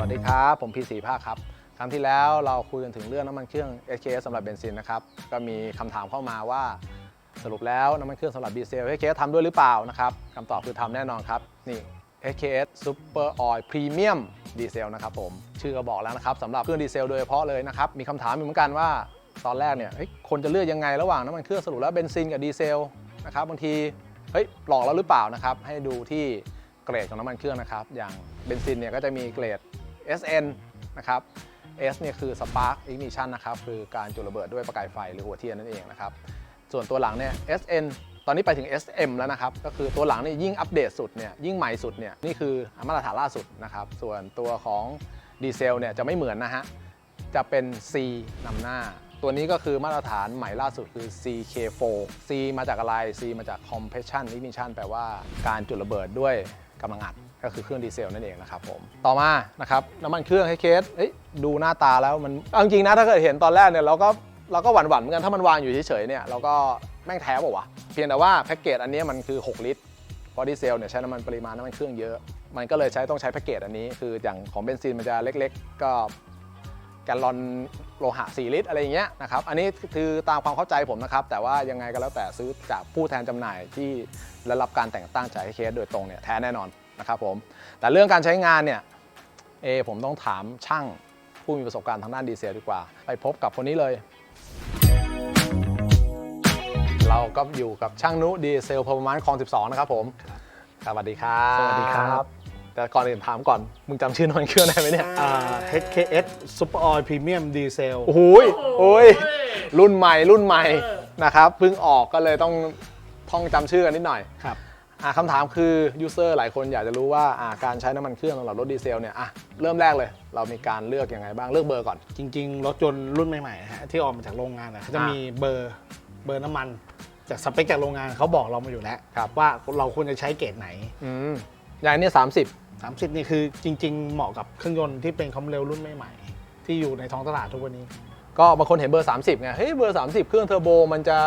สวัสดีครับ ผมพีสีภาคครับ ครั้งที่แล้วเราคุยกันถึงเรื่องน้ำมันเครื่อง SKS สำหรับเบนซินนะครับ ก็มีคำถามเข้ามาว่าสรุปแล้วน้ำมันเครื่องสำหรับดีเซล SKS ทำด้วยหรือเปล่านะครับคำตอบคือทำแน่นอนครับ นี่ SKS Super Oil Premium ดีเซลนะครับผม ชื่อก็บอกแล้วนะครับสำหรับเครื่องดีเซลโดยเฉพาะเลยนะครับ มีคำถามเหมือนกันว่าตอนแรกเนี่ยเฮ้ยคนจะเลือกยังไงระหว่างน้ำมันเครื่องสรุปแล้วเบนซินกับดีเซลนะครับบางทีเฮ้ยหลอกเราหรือเปล่านะครับให้ดูที่เกรดของน้ำมันเครื่องนะครับ อย่างเบนซินเนี่ยก็จะมีเกรด SN นะครับ S เนี่ยคือ Spark Ignition นะครับ คือการจุดระเบิดด้วยประกายไฟหรือหัวเทียนนั่นเองนะครับ ส่วนตัวหลังเนี่ย SN ตอนนี้ไปถึง SM แล้วนะครับ ก็คือตัวหลังเนี่ยยิ่งอัปเดตสุดเนี่ยยิ่งใหม่สุดเนี่ยนี่คือมาตรฐานล่าสุดนะครับ ส่วนตัวของดีเซลเนี่ยจะไม่เหมือนนะฮะ จะเป็น C นำหน้า ตัวนี้ก็คือมาตรฐานใหม่ล่าสุดคือ CK4 C มาจากอะไร C มาจาก Compression Ignition แปลว่าการจุดระเบิดด้วยกำลังอัด ก็คือเครื่องดีเซลนั่นเองนะครับผมต่อมานะครับน้ำมันเครื่องให้เคสเอ้ยดูหน้าตาแล้วมันเอาจริงนะถ้าเกิดเห็นตอนแรกเนี่ยเราก็เราก็หวั่นๆเหมือนกันถ้ามันวางอยู่เฉยๆเนี่ยเราก็แม่งแท้ป่าวะเพียงแต่ว่าแพ็กเกจอันนี้มันคือ 6 ลิตรเพราะดีเซลเนี่ยใช้น้ำมันปริมาณน้ำมันเครื่องเยอะ มันก็เลยใช้ต้องใช้แพ็กเกจอันนี้คืออย่างของเบนซินมันจะเล็ก ๆ ก็แกลลอนโลหะ 4 ลิตร อะไรอย่างเงี้ยนะครับ อันนี้คือตามความเข้าใจผมนะครับ แต่ว่ายังไงก็แล้วแต่ซื้อจากผู้แทนจำหน่ายที่ได้รับการแต่งตั้งจากเคสโดยตรงเนี่ยแท้แน่นอน นะครับผมแต่เรื่องการใช้งานเนี่ยเอผมต้องถามช่างผู้มีประสบการณ์ทางด้านดีเซลดีกว่า ไปพบกับคนนี้เลย เราก็อยู่กับช่างนุดีเซลพประมาณคลอง 12 นะครับผมสวัสดีครับสวัสดีครับ แต่ก่อนอื่นถามก่อน มึงจำชื่อน้ำมันเครื่องได้ไหมเนี่ยอ่า HKS Super Oil Premium Diesel โอ้โหยโอ้ยรุ่นใหม่รุ่นใหม่นะครับเพิ่งออกก็เลยต้องท่องจำชื่อกันนิดหน่อย ครับอะ คำถามคือยูเซอร์หลายคนอยากจะรู้ว่าอะการใช้น้ำมันเครื่องสำหรับรถดีเซลเนี่ยอะเริ่มแรกเลย เรามีการเลือกยังไงบ้างเลือกเบอร์ก่อน จริง ๆ รถยนต์รุ่นใหม่ๆนะฮะที่ออกมาจากโรงงานนะเขาจะอ่ามีมีเบอร์เบอร์น้ำมัน จากสเปคจากโรงงานเขาบอกเรามาอยู่แล้วครับว่าเราควรจะใช้เกรดไหนอืมอย่างนี้สามสิบ30 นี่คือจริง ๆ เหมาะกับเครื่องยนต์ที่เป็นความเร็วรุ่นใหม่ๆที่อยู่ในท้องตลาดทุกวันนี้ ก็บางคนเห็นเบอร์ 30ไงเฮ้ยเบอร์ 30 เครื่องเทอร์โบมันจะ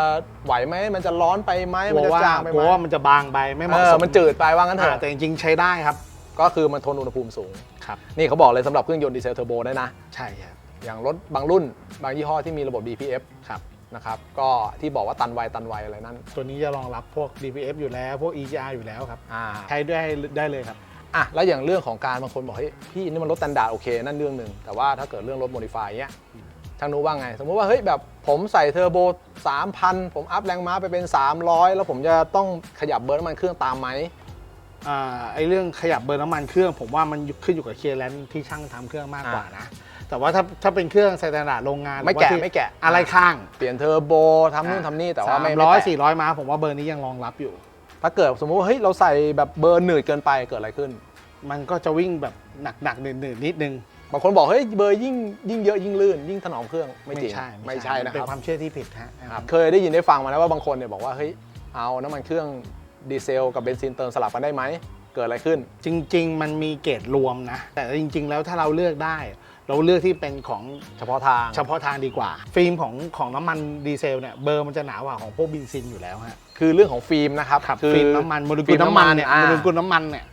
ไหวไหมมันจะร้อนไปไหมกมันลัวจะว่าจางไปกไหลัมวว่ามันจะบางไปไม่เหเอมาะอสมมันจืดไปว่างั้นเถอ่าอะแต่จริงๆใช้ได้ครับก็คือมันทนอุณหภูมิสูง ครับ นี่เขาบอกเลยสำหรับเครื่องยนต์ดีเซลเทอร์โบได้นะ ใช่ครับอย่างรถบางรุ่น บางยี่ห้อที่มีระบบ DPF ครับ นะครับก็ที่บอกว่าตันไวตันไวอะไรนั่นตัวนี้จะรองรับพวก DPF อยู่แล้วพวก EGR อยู่แล้วครับ อ่าใช้ได้ได้เลยครับ อะแล้วอย่างเรื่องของการบางคนบอกเฮ้ยพี่นี่มันรถสแตนดาร์ดโอเคนั่นเรื่องหนึ่งแต่ว่าถ้าเกิดเรื่องรถโมดิฟายเนี้ย ช่างนู้ว่าไง สมมุติว่าเฮ้ยแบบผมใส่เทอร์โบ 3,000 ผมอัพแรงม้าไปเป็น 300 แล้วผมจะต้องขยับเบอร์น้ำมันเครื่องตามไหมอ่าไอเรื่องขยับเบอร์น้ำมันเครื่อง ผมว่ามันขึ้นอยู่กับเคลียร์แลนซ์ที่ช่างทำเครื่องมากกว่านะแต่ว่าถ้าถ้าเป็นเครื่องสแตนดาร์ดโรงงานไม่แกะหรือว่าที่ไม่แกะอะไรข้าง เปลี่ยนเทอร์โบทำนู่นทำนี่แต่ว่าไม่สามไม่ร้อยแตะสี่ร้อยม้าผมว่าเบอร์นี้ยังรองรับอยู่ ถ้าเกิดสมมุติว่าเฮ้ยเราใส่แบบเบอร์หนืดเกินไปเกิดอะไรขึ้น มันก็จะวิ่งแบบหนักหนักๆหนืดหนืดๆนิดนึง บางคนบอกเฮ้ยเบอร์ยิ่งยิ่งเยอะยิ่งลื่น ยิ่งถนอมเครื่องไม่จริงใช่ไม่ใช่นะคเป็นรับ ความเชื่อที่ผิดฮะครับเคยได้ยินได้ฟังมาแล้วว่าบางคนเนี่ยบอกว่าเฮ้ยเอาน้ำมันเครื่องดีเซลกับเบนซินเติมสลับกันได้ไหมเกิดอะไรขึ้น จริง ๆ มันมีเกรดรวมนะ แต่จริง ๆ แล้วถ้าเราเลือกได้ เราเลือกที่เป็นของเฉพาะทางเฉพาะทางดีกว่า ฟิล์มของของน้ำมันดีเซลเนี่ยเบอร์มันจะหนากว่าของพวกเบนซินอยู่แล้วฮะคือเรื่องของฟิล์มนะครับครับคือฟิล์มน้ำมันโมเลกุฟิลล์มน้ำมันเนี่ยอ่าโมเลกุลน้ำมันเนี่ย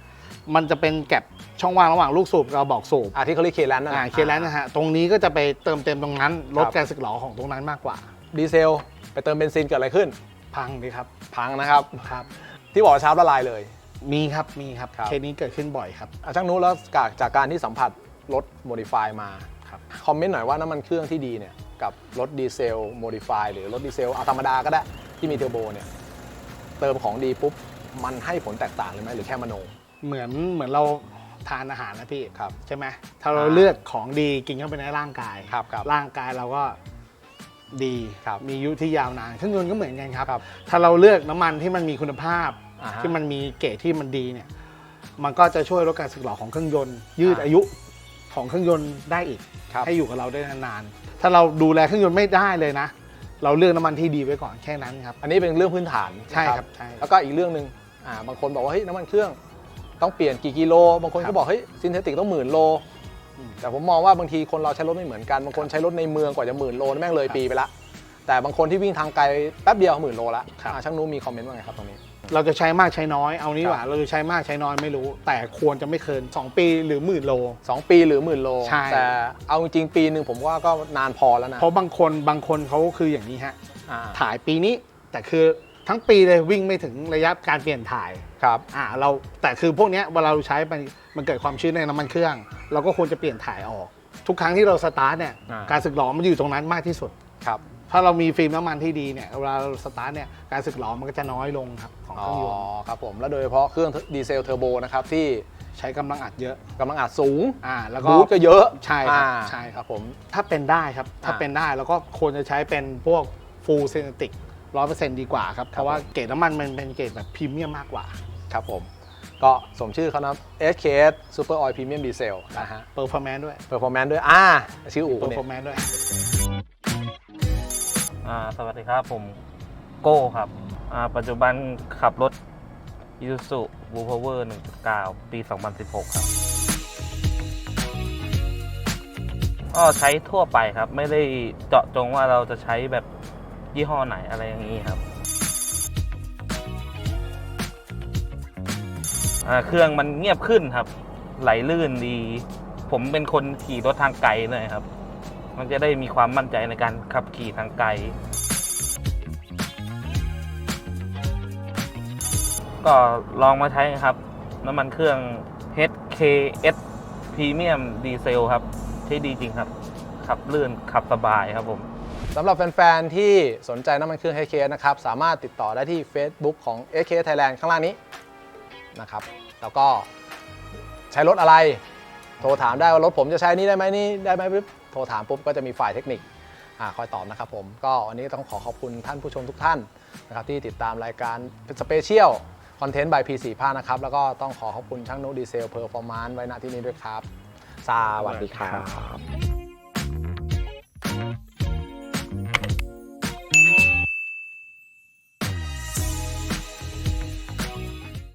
มันจะเป็นแก็บช่องว่างระหว่างลูกสูบกับกระบอกสูบอ่าที่เขาเรียกเคแลนนั่นอ่าน่ะเคแลนนะฮะตรงนี้ก็จะไปเติมเต็มตรงนั้นลดครับการสึกหรอของตรงนั้นมากกว่า ดีเซล ไปเติมเบนซินเกิดอะไรขึ้น พังดีครับพังนะครับ ครับ ที่บอกว่าชาร์จละลายเลย มีครับมีครับครับ เคสนี้เกิดขึ้นบ่อยครับอะช่างนู้นแล้วจากจากการที่สัมผัสรถโมดิฟายมาครับ คอมเมนต์หน่อยว่าน้ำมันเครื่องที่ดีเนี่ยกับรถดีเซลโมดิฟายหรือรถดีเซลเอาธรรมดาก็ได้ที่มีเทอร์โบเนี่ยเติมของดีปุ๊บมันให้ผลแตกต่างเลยไหมหรือแค่มโน เหมือนเหมือนเราทานอาหารนะพี่ครับ ใช่ไหมถ้าเราอ่าเลือกของดีกินเข้าไปในร่างกายครับครับร่างกายเราก็ดีครับมีอายุที่ยาวนานเครื่องยนต์ก็เหมือนกันครับครับถ้าเราเลือกน้ำมันที่มันมีคุณภาพอ่าฮะที่มันมีเกรดที่มันดีเนี่ย มันก็จะช่วยลดการสึกหรอของเครื่องยนต์ ยืดอ่าอายุของเครื่องยนต์ได้อีกครับให้อยู่กับเราได้นานๆถ้าเราดูแลเครื่องยนต์ไม่ได้เลยนะ เราเลือกน้ำมันที่ดีไว้ก่อนแค่นั้นครับ อันนี้เป็นเรื่องพื้นฐานใช่นะครับใช่แล้วก็อีกเรื่องหนึ่งอ่าบางคนบอกว่าเฮ้ยน้ำมันเครื่อง ต้องเปลี่ยนกี่กิโล บางคนครัก็บบอกเฮ้ยซินเทติกต้องหมื่นโลอืมแต่ผมมองว่าบางทีคนเราใช้รถไม่เหมือนกันบางคนใช้รถในเมืองกว่าจะหมื่นโลนี่แม่งเลยครับปีไปละแต่บางคนที่วิ่งทางไกลแป๊บเดียวหมื่นโลละครับอ่าช่างนู้นมีคอมเมนต์ว่าไงครับตรงนี้ เราจะใช้มากใช้น้อยเอานี้ดีกว่าเราจะใช้มากใช้น้อยไม่รู้ แต่ควรจะไม่เกิน 2 ปีหรือหมื่นโล 2 ปีหรือหมื่นโลใช่แต่เอาจริงๆปีหนึ่งผมว่าก็นานพอแล้วนะเพราะบางคนบางคนเขาคืออย่างนี้ฮะอ่าถ่ายปีนี้แต่คือ ทั้งปีเลยวิ่งไม่ถึงระยะการเปลี่ยนถ่ายครับอ่าเราแต่คือพวกเนี้ยเวลาเราใช้มันมันเกิดความชื้นในน้ำมันเครื่อง เราก็ควรจะเปลี่ยนถ่ายออก ทุกครั้งที่เราสตาร์ทเนี่ยอ่า การสึกหลอมันอยู่ตรงนั้นมากที่สุด ครับ ถ้าเรามีฟิล์มน้ำมันที่ดีเนี่ยเวลาเราสตาร์ทเนี่ยการสึกหลอมันก็จะน้อยลงครับของเคอ๋อ รื่องยนต์ครับผม แล้วโดยเฉพาะเครื่องดีเซลเทอร์โบนะครับ ที่ใช้กำลังอัดเยอะกำลังอัดสูงอ่าแล้วก็ บูทก็เยอะใช่ครับอ่าใช่ ครับผม ถ้าเป็นได้ครับ ถ้าอ่า เป็นได้แล้วก็ควรจะใช้เป็นพวกฟูลเซนติก ร้อยเปอร์เซ็นต์ดีกว่าครับ เพราะว่าเกรดน้ำมันมันเป็นเกรดแบบพรีเมียมมากกว่า ครับผม ก็สมชื่อเขานะ SKS Super Oil Premium Diesel นะฮะ เปอร์ฟอร์แมนซ์ด้วย Performance ด้วย อ่า ชื่ออู๋เปอร์เนี่ฟอยร์แมนซ์ด้วย อ่าสวัสดีครับ ผมโก้ครับอ่าปัจจุบันขับรถ Isuzu Blue Power 1.9 ปี 2016 ครับก็ใช้ทั่วไปครับ ไม่ได้เจาะจงว่าเราจะใช้แบบ ยี่ห้อไหนอะไรอย่างนี้ครับเครื่องมันเงียบขึ้นครับ ไหลลื่นดี ผมเป็นคนขี่รถทางไกลเลยครับ มันจะได้มีความมั่นใจในการขับขี่ทางไกล ก็ลองมาใช้ครับ น้ำมันเครื่อง HKS Premium Diesel ครับ ใช้ดีจริงครับ ขับลื่นขับสบายครับผม สำหรับแฟน ๆ ที่สนใจน้ำมันเครื่อง SKS นะครับ สามารถติดต่อได้ที่ Facebook ของ SKS Thailand ข้างล่างนี้นะครับ แล้วก็ใช้รถอะไร โทรถามได้ว่ารถผมจะใช้นี่ได้ไหมนี่ได้ไหมปุ๊บโทรถามปุ๊บก็จะมีฝ่ายเทคนิคอ่าคอยตอบนะครับผมก็วันนี้ต้องขอขอบคุณท่านผู้ชมทุกท่านนะครับที่ติดตามรายการสเปเชียลคอนเทนต์ by P4 ภาคนะครับ แล้วก็ต้องขอขอบคุณช่างนุดีเซลเพอร์ฟอร์มานซ์ไว้ณที่นี้ด้วยครับ สวัสดีครับ